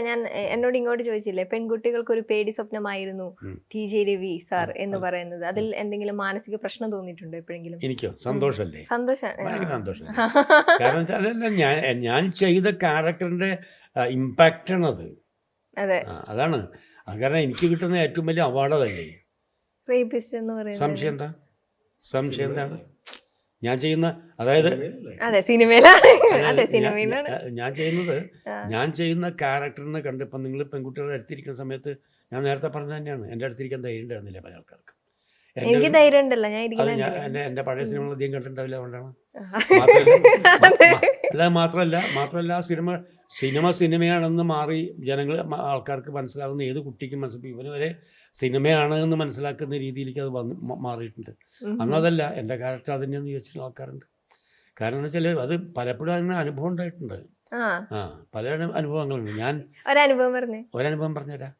ഞാൻ എന്നോട് ഇങ്ങോട്ട് ചോദിച്ചില്ലേ പെൺകുട്ടികൾക്ക് ഒരു പേടി സ്വപ്നമായിരുന്നു. ടി ജെ രവി സാർ എന്ന് പറയുന്നത്. അതിൽ എന്തെങ്കിലും മാനസിക പ്രശ്നം തോന്നിയിട്ടുണ്ടോ എപ്പോഴെങ്കിലും? എനിക്കോ? സന്തോഷമല്ലേ സന്തോഷം. കാരണം ഞാൻ ഞാൻ ചെയ്ത ക്യാരക്ടറിന്റെ ഇമ്പാക്റ്റ് ആണ് അത്. അതെ. അതാണ്. അത് കാരണം എനിക്ക് കിട്ടുന്ന ഏറ്റവും വലിയ അവാർഡ് അതല്ലേ എന്ന് പറയുന്നത്. സംശയം എന്താ? സംശയം എന്താണ്? ഞാൻ ചെയ്യുന്ന അതായത് അതെ സിനിമയിലാണ് അതെ ഞാൻ- സിനിമയിലാണ്. ഞാൻ- ചെയ്യുന്നത് ഞാൻ ചെയ്യുന്ന ക്യാരക്ടറിനെ കണ്ടിപ്പം നിങ്ങൾ പെൺകുട്ടികളുടെ അടുത്തിരിക്കുന്ന സമയത്ത് ഞാൻ നേരത്തെ പറഞ്ഞ തന്നെയാണ്. എന്റെ അടുത്തിരിക്കാൻ ധൈര്യം ഉണ്ടായിരുന്നില്ല പല ആൾക്കാർക്ക്. എനിക്ക് ധൈര്യം ഉണ്ടല്ലോ ഞാൻ എന്റെ പഴയ സിനിമകൾ അധികം കണ്ടിട്ടുണ്ടാവില്ല അതുകൊണ്ടാണ്. അല്ല മാത്രമല്ല മാത്രമല്ല സിനിമ സിനിമ സിനിമയാണെന്ന് മാറി ജനങ്ങൾ ആൾക്കാർക്ക് മനസ്സിലാകുന്ന ഏത് കുട്ടിക്കും മനസ്സിലാക്കും ഇവന് വരെ സിനിമയാണ് എന്ന് മനസ്സിലാക്കുന്ന രീതിയിലേക്ക് അത് വന്ന് മാറിയിട്ടുണ്ട്. അന്നതല്ല എന്റെ ക്യാരക്ടർ അതിനെന്ന് ചോദിച്ചിട്ടുള്ള ആൾക്കാരുണ്ട്. കാരണം എന്ന് വെച്ചാൽ അത് പലപ്പോഴും അങ്ങനെ അനുഭവം ഉണ്ടായിട്ടുണ്ട്. ആ. പല അനു- അനുഭവങ്ങളുണ്ട്. ഞാൻ ഒരനുഭവം പറഞ്ഞേ. ഒരനുഭവം പറഞ്ഞുതരാം.